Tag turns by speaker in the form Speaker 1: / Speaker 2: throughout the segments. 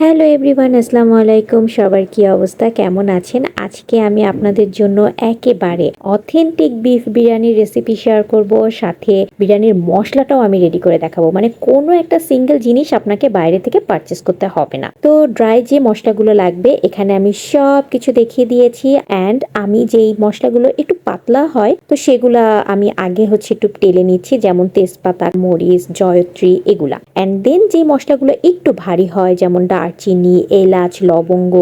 Speaker 1: ¿Eh? Hello everyone, আসসালামু আলাইকুম। সবার কি অবস্থা? কেমন আছেন? আজকে আমি আপনাদের জন্য একেবারে অথেন্টিক বিফ বিরিয়ানির রেসিপি শেয়ার করব। সাথে বিরিয়ানির মশলাটাও আমি রেডি করে দেখাবো। মানে কোনো একটা সিঙ্গেল জিনিস আপনাকে বাইরে থেকে পারচেস করতে হবে না। তো ড্রাই যে মশলাগুলো লাগবে, এখানে আমি সব কিছু দেখিয়ে দিয়েছি। অ্যান্ড আমি যেই মশলাগুলো একটু পাতলা হয়, তো সেগুলা আমি আগে হচ্ছে একটু টেলে নিচ্ছি। যেমন তেজপাতা, মরিচ, জয়ত্রী, এগুলা। অ্যান্ড দেন যে মশলাগুলো একটু ভারী হয়, যেমন দারচিনি এলাচ লবঙ্গ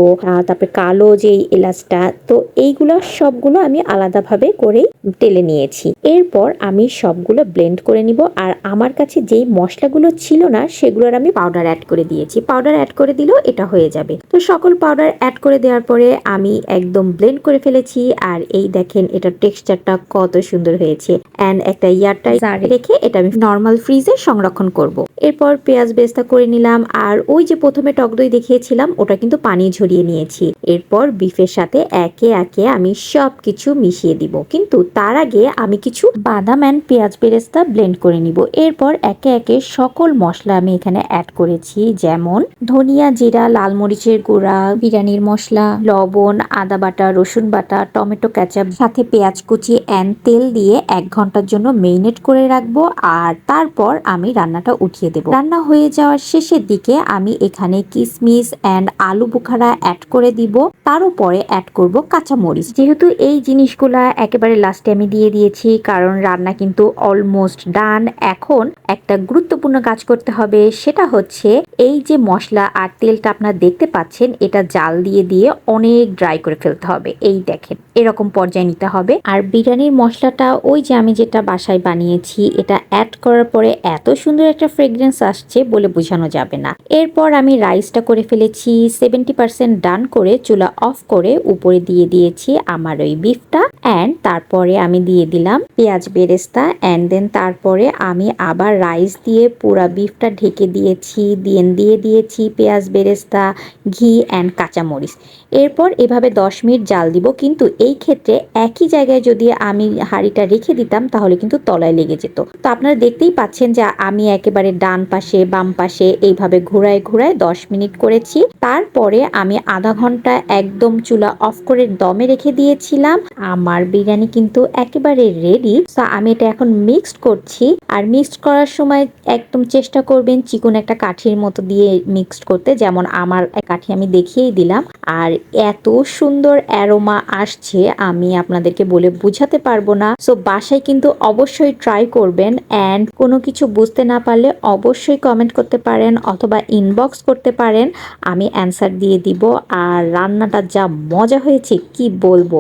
Speaker 1: তারপরে কালো যে এলাচটা তো এইগুলো সবগুলো আমি আলাদাভাবে করে টেলে নিয়েছি। এরপর আমি সবগুলো ব্লেন্ড করে নিব আর আমার কাছে যেই মশলাগুলো ছিল না সেগুলোর আমি পাউডার অ্যাড করে দিয়েছি। পাউডার অ্যাড করে দিলেও এটা হয়ে যাবে। তো সকল পাউডার অ্যাড করে দেওয়ার পরে আমি একদম ব্লেন্ড করে ফেলেছি আর এই দেখেন এটার টেক্সচারটা কত সুন্দর হয়েছে। অ্যান্ড একটা ইয়ারটাই রেখে এটা আমি নর্মাল ফ্রিজে সংরক্ষণ করব। এরপর পেঁয়াজ বেস্তা করে নিলাম আর ওই যে প্রথমে টক দই দেখিয়েছিলাম, ওটা কিন্তু পানি ঝরিয়ে নিয়েছি। এরপর বিফের সাথে একে একে আমি সব কিছু মিশিয়ে দিব। কিন্তু তার আগে আমি কিছু বাদাম অ্যান্ড পেঁয়াজ বেরেস্তা ব্লেন্ড করে নিব। এরপর একে একে সকল মশলা আমি এখানে অ্যাড করেছি, যেমন ধনিয়া জিরা, লাল মরিচের গুঁড়া, বিরিয়ানির মশলা, লবণ, আদা বাটা, রসুন বাটা, টমেটো ক্যাচাপ সাথে পেঁয়াজ কুচি অ্যান্ড তেল দিয়ে এক ঘণ্টার জন্য মেরিনেট করে রাখব। আর তারপর আমি রান্নাটা উঠিয়ে দেব। রান্না হয়ে যাওয়ার শেষের দিকে আমি এখানে কিশমিশ অ্যান্ড আলু বুখারা অ্যাড করে দিব। তার উপরে অ্যাড করব কাঁচামরিচ। যেহেতু এই জিনিসগুলা একেবারে লাস্টে আমি দিয়ে দিয়েছি, কারণ রান্না কিন্তু অলমোস্ট ডান এখন একটা গুরুত্বপূর্ণ কাজ করতে হবে, সেটা হচ্ছে এই যে মশলা আর তেলটা আপনারা দেখতে পাচ্ছেন, এটা জাল দিয়ে দিয়ে অনেক ড্রাই করে ফেলতে হবে। এই দেখেন, এরকম পর্যায়ে নিতে হবে। আর বিরিয়ানির মশলাটা, ওই যে আমি যেটা বাসায় বানিয়েছি, এটা অ্যাড করার পরে এত সুন্দর একটা ফ্রেগ্রেন্স আসছে বলে বোঝানো যাবে না। এরপর আমি রাইসটা করে ফেলেছি সেভেন্টি পার্সেন্ট ডান করে চুলা অফ করে উপরে দিয়ে দিয়েছি আমার ওই বিফটা অ্যান্ড তারপরে আমি দিয়ে দিলাম পেঁয়াজ বেরেস্তা। অ্যান্ড দেন তারপরে আমি আবার রাইস দিয়ে পুরা বিফটা ঢেকে দিয়েছি, দিয়ে দিয়ে দিয়েছি, পেঁয়াজ, বেরেস্তা, ঘি অ্যান্ড কাঁচামরিচ। এরপর এভাবে দশ মিনিট জাল দিব, কিন্তু এই ক্ষেত্রে একই জায়গায় যদি আমি হাঁড়িটা রেখে দিতাম, তাহলে কিন্তু তলায় লেগে যেত। তো আপনারা দেখতেই পাচ্ছেন যে আমি একেবারে ডান পাশে, বাম পাশে এইভাবে ঘোরায় ঘোরায় দশ মিনিট করেছি। তারপরে আমি আধা ঘণ্টা একদম চুলা অফ করে দমে রেখে দিয়েছিলাম। আমার বিরিয়ানি কিন্তু একেবারে রেডি তো আমি এটা এখন মিক্সড করছি। আর মিক্সড করার সময় একদম চেষ্টা করবেন, চিকন একটা কাঠির মতো দিয়ে মিক্সড করতে, যেমন আমার কাঠি আমি দেখিয়েই দিলাম। আর এত সুন্দর অ্যারোমা আসছে, আমি আপনাদেরকে বলে বুঝাতে পারব না। সো বাসায় কিন্তু অবশ্যই ট্রাই করবেন অ্যান্ড কোনো কিছু বুঝতে না পারলে অবশ্যই কমেন্ট করতে পারেন অথবা ইনবক্স করতে পারেন। আমি অ্যান্সার দিয়ে দিব। আর রান্নাটা যা মজা হয়েছে, কি বলব?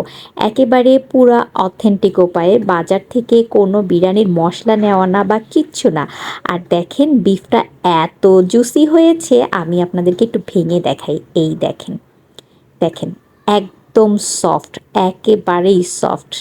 Speaker 1: একেবারে পুরা অথেন্টিক উপায়ে, বাজার থেকে কোনো বিরিয়ানির মশলা নেওয়া না বা কিচ্ছু না। আর দেখেন বিফটা এত জুসি হয়েছে আমি আপনাদেরকে একটু ভেঙে দেখাই। এই দেখেন দেখেন একদম সফট একেবারেই সফট